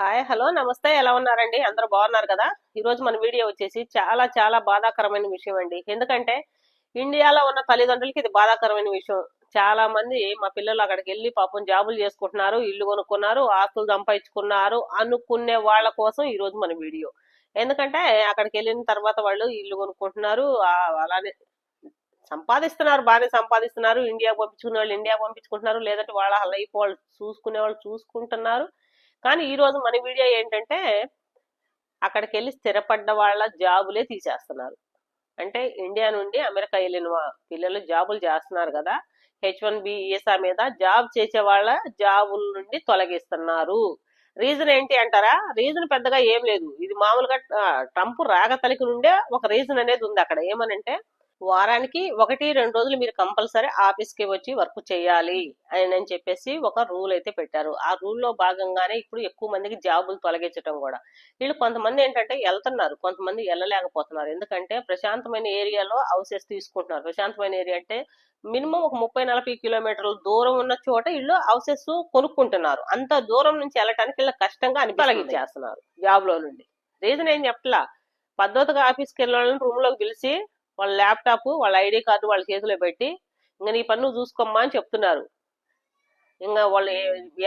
Hi hello నమస్తే. ఎలా ఉన్నారండి? అందరూ బాగున్నారు కదా? ఈరోజు మన వీడియో వచ్చేసి చాలా చాలా బాధాకరమైన విషయం అండి. ఎందుకంటే ఇండియాలో ఉన్న తల్లిదండ్రులకి ఇది బాధాకరమైన విషయం. చాలా మంది మా పిల్లలు అక్కడికి వెళ్ళి పాపం జాబులు చేసుకుంటున్నారు ఇల్లు కొనుక్కున్నారు ఆస్తులు సంపాదించుకున్నారు అనుకునే వాళ్ళ కోసం ఈ రోజు మన వీడియో. ఎందుకంటే అక్కడికి వెళ్ళిన తర్వాత వాళ్ళు ఇల్లు కొనుక్కుంటున్నారు అలానే సంపాదిస్తున్నారు బాగానే సంపాదిస్తున్నారు. ఇండియా పంపించుకునే వాళ్ళు ఇండియా పంపించుకుంటున్నారు. లేదంటే వాళ్ళ లైఫ్ వాళ్ళు చూసుకునే వాళ్ళు చూసుకుంటున్నారు. కానీ ఈ రోజు మన వీడియో ఏంటంటే అక్కడికి వెళ్ళి స్థిరపడ్డ వాళ్ళ జాబులే తీసేస్తున్నారు. అంటే ఇండియా నుండి అమెరికా వెళ్ళిన పిల్లలు జాబులు చేస్తున్నారు కదా హెచ్ వన్ బి ఈసా మీద జాబ్ చేసే వాళ్ళ జాబుల నుండి తొలగిస్తున్నారు. రీజన్ ఏంటి అంటారా? రీజన్ పెద్దగా ఏం లేదు. ఇది మామూలుగా ట్రంప్ ట్రంప్ రాగతలికి నుండే ఒక రీజన్ అనేది ఉంది అక్కడ. ఏమనంటే వారానికి ఒకటి రెండు రోజులు మీరు కంపల్సరీ ఆఫీస్కి వచ్చి వర్క్ చేయాలి అని అని చెప్పేసి ఒక రూల్ అయితే పెట్టారు. ఆ రూల్లో భాగంగానే ఇప్పుడు ఎక్కువ మందికి జాబులు తొలగించడం కూడా. వీళ్ళు కొంతమంది ఏంటంటే వెళ్తున్నారు కొంతమంది వెళ్ళలేకపోతున్నారు. ఎందుకంటే ప్రశాంతమైన ఏరియాలో హౌసెస్ తీసుకుంటున్నారు. ప్రశాంతమైన ఏరియా అంటే మినిమం ఒక ముప్పై నలభై కిలోమీటర్ల దూరం ఉన్న చోట వీళ్ళు హౌసెస్ కొనుక్కుంటున్నారు. అంత దూరం నుంచి వెళ్ళటానికి వీళ్ళకి కష్టంగా అని తొలగించేస్తున్నారు. జాబ్లో నుండి. రీజన్ ఏం చెప్పలా పద్ధతిగా ఆఫీస్కి రూమ్లోకి పిలిచి వాళ్ళ ల్యాప్టాప్ వాళ్ళ ఐడి కార్డు వాళ్ళ చేతిలో పెట్టి ఇంకా నీ పన్ను చూసుకోమ్మా అని చెప్తున్నారు. ఇంకా వాళ్ళు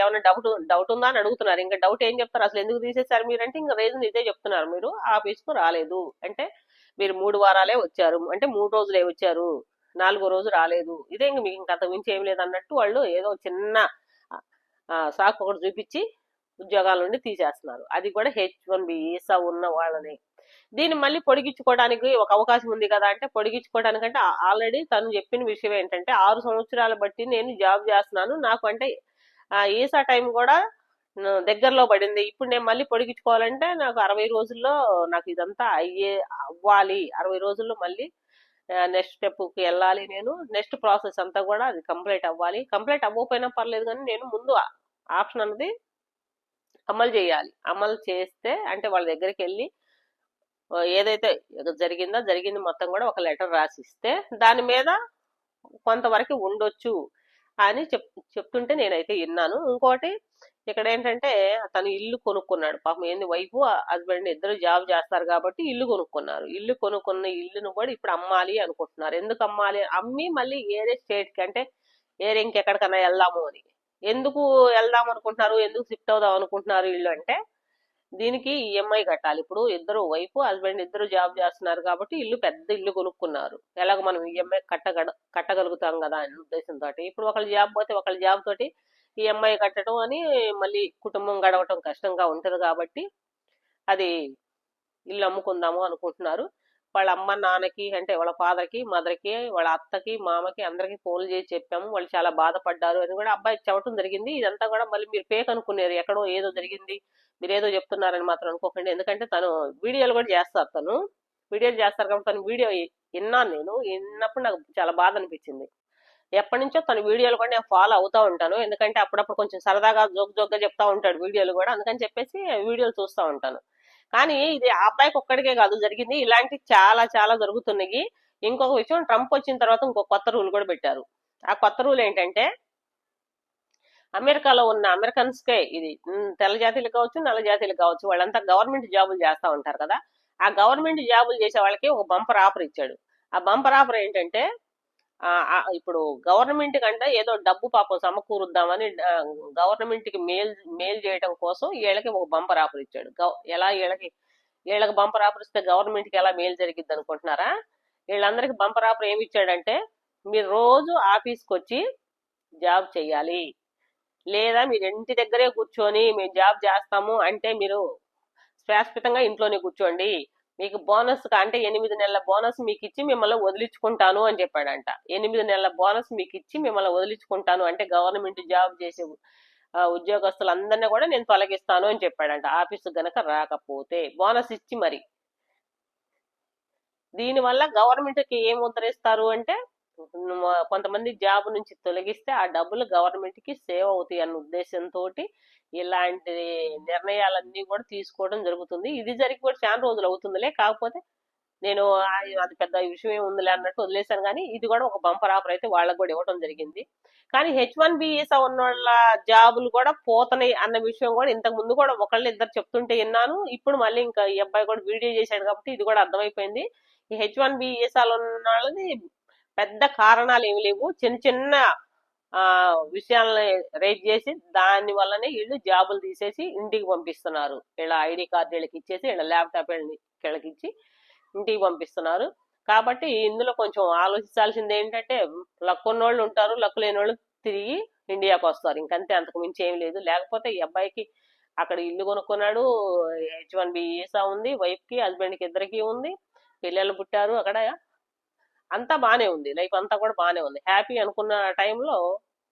ఏమైనా డౌట్ డౌట్ ఉందా అని అడుగుతున్నారు. ఇంకా డౌట్ ఏం చెప్తారు? అసలు ఎందుకు తీసేశారు మీరంటే ఇంకా రీజన్ ఇదే చెప్తున్నారు మీరు. ఆఫీస్కు రాలేదు. అంటే మీరు మూడు వారాలే వచ్చారు. అంటే మూడు రోజులే వచ్చారు. నాలుగో రోజు రాలేదు. ఇదే ఇంక మీకు ఇంకా అంతకు మించి ఏం లేదు అన్నట్టు వాళ్ళు ఏదో చిన్న సాక్ సాకు ఒకటి చూపించి ఉద్యోగాల నుండి తీసేస్తున్నారు. అది కూడా హెచ్ వన్ బి ఈసా ఉన్న వాళ్ళని. దీన్ని మళ్ళీ పొడిగించుకోవడానికి ఒక అవకాశం ఉంది కదా అంటే పొడిగించుకోవడానికంటే ఆల్రెడీ తను చెప్పిన విషయం ఏంటంటే ఆరు సంవత్సరాలు బట్టి నేను జాబ్ చేస్తున్నాను. నాకు అంటే ఈసా టైం కూడా దగ్గరలో పడింది. ఇప్పుడు నేను మళ్ళీ పొడిగించుకోవాలంటే నాకు అరవై రోజుల్లో నాకు ఇదంతా అయ్యే అవ్వాలి. అరవై రోజుల్లో మళ్ళీ నెక్స్ట్ స్టెప్కి వెళ్ళాలి నేను. నెక్స్ట్ ప్రాసెస్ అంతా కూడా అది కంప్లీట్ అవ్వాలి. కంప్లీట్ అవ్వకపోయినా పర్లేదు కానీ నేను ముందు ఆప్షన్ అన్నది అమలు చేయాలి. అమలు చేస్తే అంటే వాళ్ళ దగ్గరికి వెళ్ళి ఏదైతే జరిగిందో జరిగింది మొత్తం కూడా ఒక లెటర్ రాసిస్తే దాని మీద కొంతవరకు ఉండొచ్చు అని చెప్ చెప్తుంటే నేనైతే విన్నాను. ఇంకోటి ఇక్కడ ఏంటంటే తను ఇల్లు కొనుక్కున్నాడు. పాపం ఏంది వైఫ్ హస్బెండ్ ఇద్దరు జాబ్ చేస్తారు కాబట్టి ఇల్లు కొనుక్కున్నారు. ఇల్లు కొనుక్కున్న ఇల్లును కూడా ఇప్పుడు అమ్మాలి అనుకుంటున్నారు. ఎందుకు అమ్మాలి? అమ్మి మళ్ళీ ఏరే స్టేట్కి అంటే ఏరే ఇంకెక్కడికన్నా వెళ్దాము అని. ఎందుకు వెళ్దాం అనుకుంటున్నారు? ఎందుకు షిఫ్ట్ అవుదాం అనుకుంటున్నారు ఇల్లు అంటే దీనికి ఈఎంఐ కట్టాలి. ఇప్పుడు ఇద్దరు వైఫ్ హస్బెండ్ ఇద్దరు జాబ్ చేస్తున్నారు కాబట్టి ఇల్లు పెద్ద ఇల్లు కొనుక్కున్నారు. ఎలాగ మనం ఈఎంఐ కట్టగడ కట్టగలుగుతాం కదా అనే ఉద్దేశంతో ఇప్పుడు ఒకళ్ళ జాబ్ పోతే ఒకళ్ళ జాబ్ తోటి ఈఎంఐ కట్టడం అని మళ్ళీ కుటుంబం గడవటం కష్టంగా ఉంటుంది కాబట్టి అది ఇల్లు అమ్ముకుందాము అనుకుంటున్నారు. వాళ్ళ అమ్మ నాన్నకి అంటే వాళ్ళ ఫాదర్కి మదర్కి వాళ్ళ అత్తకి మామకి అందరికి ఫోన్లు చేసి చెప్పాము. వాళ్ళు చాలా బాధపడ్డారు. అని కూడా అబ్బాయి చెప్పడం జరిగింది. ఇదంతా కూడా మళ్ళీ మీరు ఫేక్ అనుకున్నారు ఎక్కడో ఏదో జరిగింది. మీరు ఏదో చెప్తున్నారని మాత్రం అనుకోకండి. ఎందుకంటే తను వీడియోలు కూడా చేస్తారు తను. వీడియోలు చేస్తారు కాబట్టి తను వీడియో విన్నాను నేను. విన్నప్పుడు నాకు చాలా బాధ అనిపించింది. ఎప్పటి నుంచో తన వీడియోలు కూడా నేను ఫాలో అవుతా ఉంటాను. ఎందుకంటే అప్పుడప్పుడు కొంచెం సరదాగా జోక్ జోక్గా చెప్తా ఉంటాడు వీడియోలు కూడా. అందుకని చెప్పేసి వీడియోలు చూస్తూ ఉంటాను. కానీ ఇది ఆ అబ్బాయికి ఒక్కడికే కాదు జరిగింది. ఇలాంటి చాలా చాలా జరుగుతున్నాయి. ఇంకొక విషయం ట్రంప్ వచ్చిన తర్వాత ఇంకో కొత్త రూల్ కూడా పెట్టారు. ఆ కొత్త రూల్ ఏంటంటే అమెరికాలో ఉన్న అమెరికన్స్ కే ఇది తెల్ల జాతీయులు కావచ్చు నల్ల జాతీయులు కావచ్చు వాళ్ళంతా గవర్నమెంట్ జాబులు చేస్తా ఉంటారు కదా. ఆ గవర్నమెంట్ జాబులు చేసే వాళ్ళకి ఒక బంపర్ ఆఫర్ ఇచ్చాడు. ఆ బంపర్ ఆఫర్ ఏంటంటే ఇప్పుడు గవర్నమెంట్ కంటే ఏదో డబ్బు పాపం సమకూరుద్దామని గవర్నమెంట్కి మేల్ మేల్ చేయడం కోసం వీళ్ళకి ఒక బంపర్ ఆఫర్ ఇచ్చాడు. ఎలా వీళ్ళకి వీళ్ళకి బంపర్ ఆఫర్ ఇస్తే గవర్నమెంట్కి ఎలా మేలు జరిగిద్ది అనుకుంటున్నారా? వీళ్ళందరికి బంపర్ ఆఫర్ ఏమి ఇచ్చాడంటే మీరు రోజు ఆఫీస్కి వచ్చి జాబ్ చేయాలి లేదా మీరు ఇంటి దగ్గరే కూర్చొని మేము జాబ్ చేస్తాము అంటే మీరు శాశ్వతంగా ఇంట్లోనే కూర్చోండి. మీకు బోనస్ అంటే ఎనిమిది నెలల బోనస్ మీకు ఇచ్చి మిమ్మల్ని వదిలించుకుంటాను అని చెప్పాడంట. ఎనిమిది నెలల బోనస్ మీకు ఇచ్చి మిమ్మల్ని వదిలించుకుంటాను అంటే గవర్నమెంట్ జాబ్ చేసే ఉద్యోగస్తులందరినీ కూడా నేను తొలగిస్తాను అని చెప్పాడంట. ఆఫీస్ గనక రాకపోతే బోనస్ ఇచ్చి మరి. దీనివల్ల గవర్నమెంట్కి ఏం ఉద్ధరిస్తారు అంటే కొంతమంది జాబ్ నుంచి తొలగిస్తే ఆ డబ్బులు గవర్నమెంట్కి సేవ్ అవుతాయి అన్న ఉద్దేశంతో ఇలాంటి నిర్ణయాలన్నీ కూడా తీసుకోవడం జరుగుతుంది. ఇది జరిగి కూడా చాలా రోజులు అవుతుందిలే. కాకపోతే నేను అది పెద్ద విషయం ఏమి ఉందిలే అన్నట్టు వదిలేశాను. కానీ ఇది కూడా ఒక బంపర్ ఆఫర్ అయితే వాళ్ళకి కూడా ఇవ్వడం జరిగింది. కానీ హెచ్ వన్ బి ఉన్న వాళ్ళ జాబులు కూడా పోతున్నాయి అన్న విషయం కూడా ఇంతకు ముందు కూడా ఒకళ్ళు ఇద్దరు చెప్తుంటే విన్నాను. ఇప్పుడు మళ్ళీ ఇంకా ఈ అబ్బాయి కూడా వీడియో చేశాడు కాబట్టి ఇది కూడా అర్థమైపోయింది. ఈ హెచ్ వన్ బి ఉన్న వాళ్ళని పెద్ద కారణాలు ఏమి లేవు. చిన్న చిన్న విషయాలను రేట్ చేసి దాని వల్లనే వీళ్ళు జాబులు తీసేసి ఇంటికి పంపిస్తున్నారు. వీళ్ళ ఐడి కార్డు వీళ్ళకి ఇచ్చేసి వీళ్ళ ల్యాప్టాప్ వీళ్ళని వీళ్ళకి ఇచ్చి ఇంటికి పంపిస్తున్నారు. కాబట్టి ఇందులో కొంచెం ఆలోచించాల్సింది ఏంటంటే లక్కున్నోళ్ళు ఉంటారు లక్కు లేని వాళ్ళు తిరిగి ఇండియాకి వస్తారు. ఇంకంతే అంతకు మించి ఏం లేదు. లేకపోతే ఈ అబ్బాయికి అక్కడ ఇల్లు కొనుక్కున్నాడు హెచ్ వన్ బి ఈసా ఉంది వైఫ్కి హస్బెండ్కి ఇద్దరికి ఉంది పిల్లలు పుట్టారు అక్కడ. అంతా బాగానే ఉంది. లైఫ్ అంతా కూడా బాగానే ఉంది. హ్యాపీ అనుకున్న టైంలో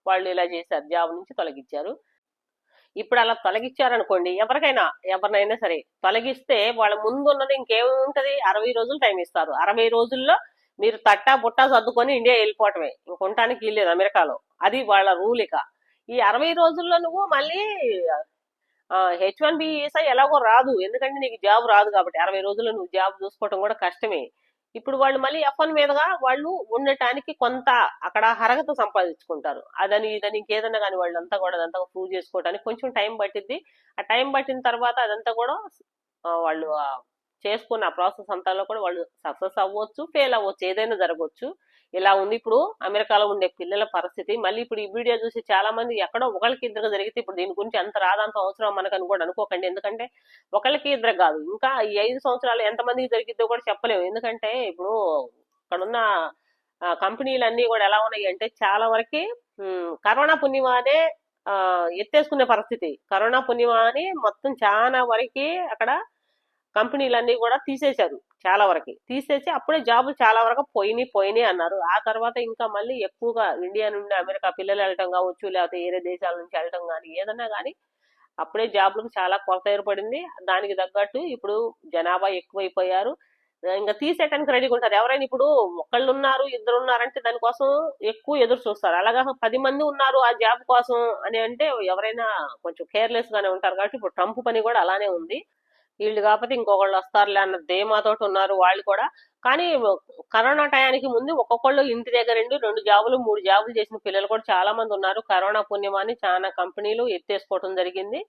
వాళ్ళు ఇలా చేశారు. జాబ్ నుంచి తొలగించారు. ఇప్పుడు అలా తొలగించారనుకోండి ఎవరికైనా ఎవరినైనా సరే తొలగిస్తే వాళ్ళ ముందు ఉన్నది ఇంకేముంటది? అరవై రోజులు టైం ఇస్తారు. అరవై రోజుల్లో మీరు తట్టా బుట్టా సర్దుకొని ఇండియా వెళ్ళిపోవటమే. ఇంకొనటానికి వీల్లేదు అమెరికాలో. అది వాళ్ళ రూలిక ఈ అరవై రోజుల్లో నువ్వు మళ్ళీ హెచ్ వన్ బి వీసా ఎలాగో రాదు. ఎందుకంటే నీకు జాబ్ రాదు కాబట్టి అరవై రోజుల్లో నువ్వు జాబ్ చూసుకోవటం కూడా కష్టమే. ఇప్పుడు వాళ్ళు మళ్ళీ ఎఫ్ వన్ మీదగా వాళ్ళు ఉండటానికి కొంత అక్కడ అర్హత సంపాదించుకుంటారు. అదని ఇదని ఇంకేదన్నా కానీ వాళ్ళంతా కూడా అదంతా ప్రూవ్ చేసుకోవడానికి కొంచెం టైం పట్టింది ఆ టైం పట్టిన తర్వాత అదంతా కూడా వాళ్ళు వాళ్ళు ఆ, చేసుకున్న ప్రాసెస్ అంతాలో కూడా వాళ్ళు సక్సెస్ అవ్వచ్చు ఫెయిల్ అవ్వచ్చు ఏదైనా జరగవచ్చు. ఇలా ఉంది. ఇప్పుడు అమెరికాలో ఉండే పిల్లల పరిస్థితి మళ్ళీ ఇప్పుడు ఈ వీడియో చూసి చాలా మంది ఎక్కడో ఒకరికి ఇద్దరు జరిగితే ఇప్పుడు దీని గురించి అంత రాదంత అవసరం మనకు అని కూడా అనుకోకండి. ఎందుకంటే ఒకరికి ఇద్దరు కాదు. ఇంకా ఈ ఐదు సంవత్సరాలు ఎంతమందికి జరిగిద్దో కూడా చెప్పలేము. ఎందుకంటే ఇప్పుడు అక్కడున్న కంపెనీలన్నీ కూడా ఎలా ఉన్నాయి అంటే చాలా వరకు కరోనా పుణ్యమానే ఎత్తేసుకునే పరిస్థితి. కరోనా పుణ్యమాని మొత్తం చాలా వరకు అక్కడ కంపెనీలన్నీ కూడా తీసేశారు చాలా వరకు. తీసేసి అప్పుడే జాబులు చాలా వరకు పోయినాయి పోయినాయి అన్నారు. ఆ తర్వాత ఇంకా మళ్ళీ ఎక్కువగా ఇండియా నుండి అమెరికా పిల్లలు వెళ్ళటం కావచ్చు లేకపోతే వేరే దేశాల నుంచి వెళ్ళటం కానీ ఏదన్నా కానీ అప్పుడే జాబ్లకు చాలా కొరత ఏర్పడింది. దానికి తగ్గట్టు ఇప్పుడు జనాభా ఎక్కువైపోయారు. ఇంకా తీసేయటానికి రెడీగా ఉంటారు ఎవరైనా ఇప్పుడు ఒకళ్ళు ఉన్నారు ఇద్దరు ఉన్నారంటే దానికోసం ఎక్కువ ఎదురు చూస్తారు. అలాగా పది మంది ఉన్నారు ఆ జాబ్ కోసం అని అంటే ఎవరైనా కొంచెం కేర్లెస్ గానే ఉంటారు కాబట్టి ఇప్పుడు ట్రంప్ పని కూడా అలానే ఉంది. వీళ్ళు కాకపోతే ఇంకొకళ్ళు వస్తారులే అన్న ధీమాతోటి ఉన్నారు వాళ్ళు కూడా. కానీ కరోనా టయానికి ముందు ఒక్కొక్కళ్ళు ఇంటి దగ్గర ఉండి రెండు జాబులు మూడు జాబులు చేసిన పిల్లలు కూడా చాలా మంది ఉన్నారు. కరోనా పుణ్యమాన్ని చాలా కంపెనీలు ఎత్తేసుకోవడం జరిగింది.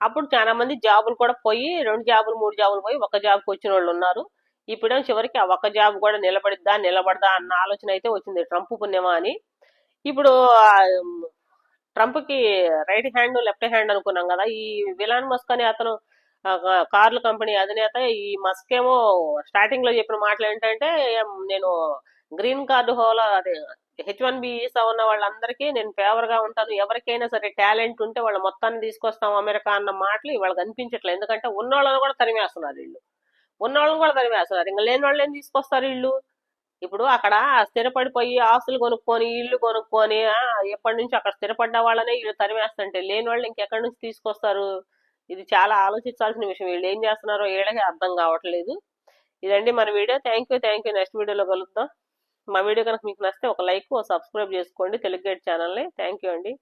అప్పుడు చాలా మంది జాబులు కూడా పోయి రెండు జాబులు మూడు జాబులు పోయి ఒక జాబ్కి వచ్చిన వాళ్ళు ఉన్నారు. ఇప్పుడేమో చివరికి ఆ ఒక్క జాబ్ కూడా నిలబడిద్దా నిలబడదా అన్న ఆలోచన అయితే వచ్చింది ట్రంప్ పుణ్యమా అని. ఇప్పుడు ట్రంప్కి రైట్ హ్యాండ్ లెఫ్ట్ హ్యాండ్ అనుకున్నాం కదా ఈ విలాన్ మస్క్ అనే అతను కార్ల కంపెనీ అధినేత ఈ మస్క్ ఏమో స్టార్టింగ్లో చెప్పిన మాటలు ఏంటంటే నేను గ్రీన్ కార్డు హోలా అదే హెచ్ వన్ బి ఈసా ఉన్న వాళ్ళందరికీ నేను ఫేవర్గా ఉంటాను. ఎవరికైనా సరే టాలెంట్ ఉంటే వాళ్ళ మొత్తాన్ని తీసుకొస్తాం అమెరికా అన్న మాటలు వాళ్ళకి అనిపించట్లేదు ఎందుకంటే ఉన్నోళ్ళని కూడా తరిమేస్తున్నారు వీళ్ళు. ఉన్నోళ్ళని కూడా తరిమేస్తున్నారు. ఇంకా లేని వాళ్ళు ఏం తీసుకొస్తారు వీళ్ళు? ఇప్పుడు అక్కడ స్థిరపడిపోయి ఆస్తులు కొనుక్కొని ఇల్లు కొనుక్కొని ఎప్పటి నుంచి అక్కడ స్థిరపడ్డ వాళ్ళనే వీళ్ళు తరిమేస్తుంటే లేని వాళ్ళు ఇంకెక్కడి నుంచి తీసుకొస్తారు? ఇది చాలా ఆలోచించాల్సిన విషయం. వీళ్ళు ఏం చేస్తున్నారో వీళ్ళకి అర్థం కావట్లేదు. ఇదండి మన video. Thank you thank you next వీడియోలో కలుద్దాం. మా వీడియో కనుక మీకు నచ్చితే ఒక లైక్ ఒక సబ్స్క్రైబ్ చేసుకోండి. తెలుగు గైడ్ ఛానల్ని థ్యాంక్ యూ అండి.